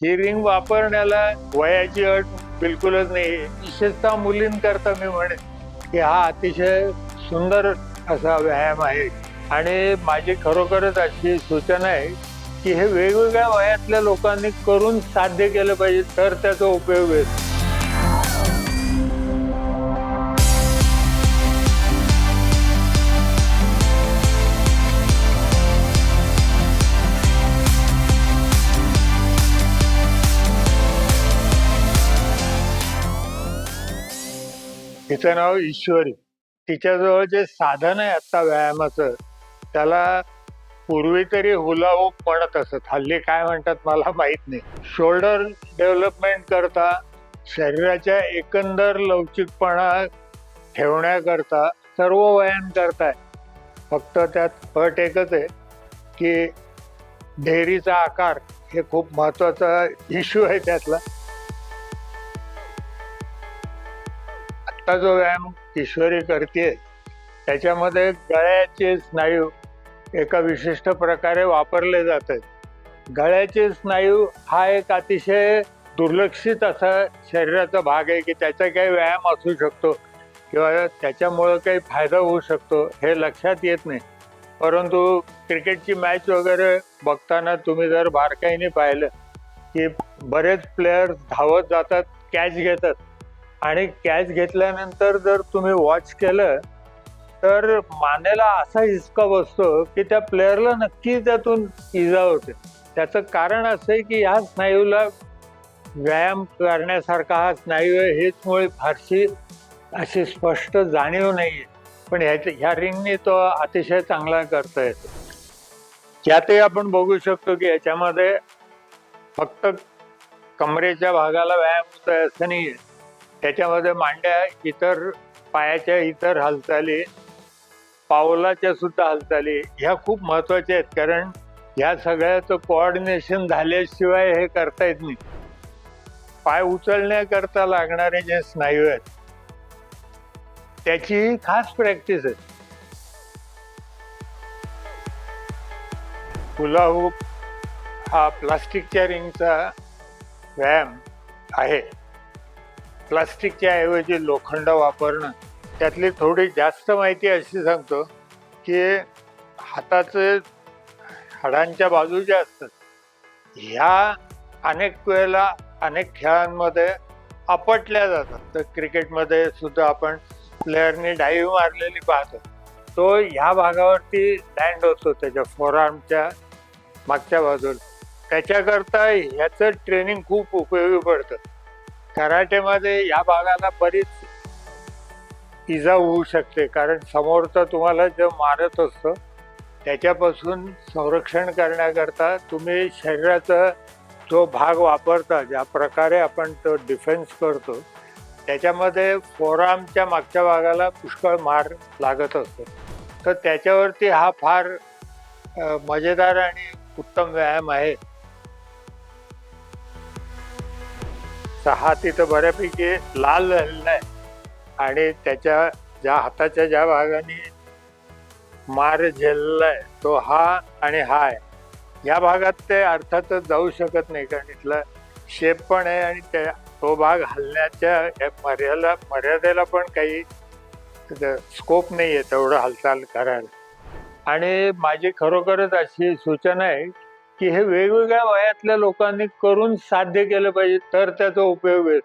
ही ring वापरण्याला वयाची अट बिलकुलच नाही. विशेषतः मुलींकरता मी म्हणेन की हा अतिशय सुंदर असा व्यायाम आहे. आणि माझी खरोखरच अशी सूचना आहे की हे वेगवेगळ्या वयातल्या लोकांनी करून साध्य केलं पाहिजे तर त्याचा उपयोग आहे तिचं नाव ईश्वरी. तिच्याजवळ जे साधन आहे आता व्यायामाचं त्याला पूर्वी तरी हुलाहूप म्हणत असत. हल्ली काय म्हणतात मला माहीत नाही. शोल्डर डेव्हलपमेंट करता शरीराच्या एकंदर लवचिकपणा ठेवण्याकरता सर्व व्यायाम करताय. फक्त त्यात पट एकच आहे की ढेरीचा आकार हे खूप महत्त्वाचा इश्यू आहे त्यातला. आत्ता जो व्यायाम ईश्वरी करते त्याच्यामध्ये गळ्याचे स्नायू एका विशिष्ट प्रकारे वापरले जातात. गळ्याचे स्नायू हा एक अतिशय दुर्लक्षित असा शरीराचा भाग आहे की त्याचा काही व्यायाम असू शकतो किंवा त्याच्यामुळं काही फायदा होऊ शकतो हे लक्षात येत नाही. परंतु क्रिकेटची मॅच वगैरे बघताना तुम्ही जर बारकाईने पाहिलं की बरेच प्लेयर धावत जातात कॅच घेतात. आणि कॅच घेतल्यानंतर जर तुम्ही वॉच केलं तर मानेला असा हिसका बसतो की त्या प्लेअरला नक्की त्यातून इजा होते. त्याचं कारण असं आहे की ह्या स्नायूला व्यायाम करण्यासारखा हा स्नायू आहे हेच मुळे फारशी अशी स्पष्ट जाणीव नाही आहे पण ह्याच्या ह्या रिंगने तो अतिशय चांगला करता येतो. यातही आपण बघू शकतो की याच्यामध्ये फक्त कमरेच्या भागाला व्यायाम होत आहे असं नाही आहे त्याच्यामध्ये मांड्या इतर पायाच्या इतर हालचाली पावलाच्या सुद्धा हालचाली ह्या खूप महत्त्वाच्या आहेत. कारण ह्या सगळ्याचं कोऑर्डिनेशन झाल्याशिवाय हे करता येत नाही. पाय उचलण्याकरता लागणारे जे स्नायू आहेत त्याची खास प्रॅक्टिस आहे. हुला हुप हा प्लास्टिकच्या रिंगचा व्यायाम आहे. प्लास्टिकच्या ऐवजी लोखंड वापरणं त्यातली थोडी जास्त माहिती अशी सांगतो की हाताचे हाडांच्या बाजू ज्या असतात ह्या अनेक वेळेला अनेक खेळांमध्ये आपटल्या जातात. तर क्रिकेटमध्ये सुद्धा आपण प्लेअरने डाईव्ह मारलेली पाहतो. तो ह्या भागावरती लँड होतो त्याच्या फोरआर्मच्या मागच्या बाजूला. त्याच्याकरता ह्याचं ट्रेनिंग खूप उपयोगी पडतं. कराटेमध्ये या भागाला बरीच इजा होऊ शकते. कारण समोरचं तुम्हाला जो मारत असतं त्याच्यापासून संरक्षण करण्याकरता तुम्ही शरीराचा जो भाग वापरता ज्या प्रकारे आपण तो डिफेन्स करतो त्याच्यामध्ये फोरामच्या मागच्या भागाला पुष्कळ मार लागत असतो. तर त्याच्यावरती हा फार मजेदार आणि उत्तम व्यायाम आहे. सहा तिथं बऱ्यापैकी लाल झालेला आहे. आणि त्याच्या ज्या हाताच्या ज्या भागाने मार झेलला आहे तो हा आणि हा आहे. या भागात ते अर्थातच जाऊ शकत नाही कारण इथला शेप पण आहे आणि त्या तो भाग हलण्याच्या या मर्यादा मर्यादेला पण काही स्कोप नाही आहे तेवढं हालचाल करायला. आणि माझी खरोखरच अशी सूचना आहे की हे वेगवेगळ्या वयातल्या लोकांनी करून साध्य केलं पाहिजे तर त्याचा उपयोग होईल.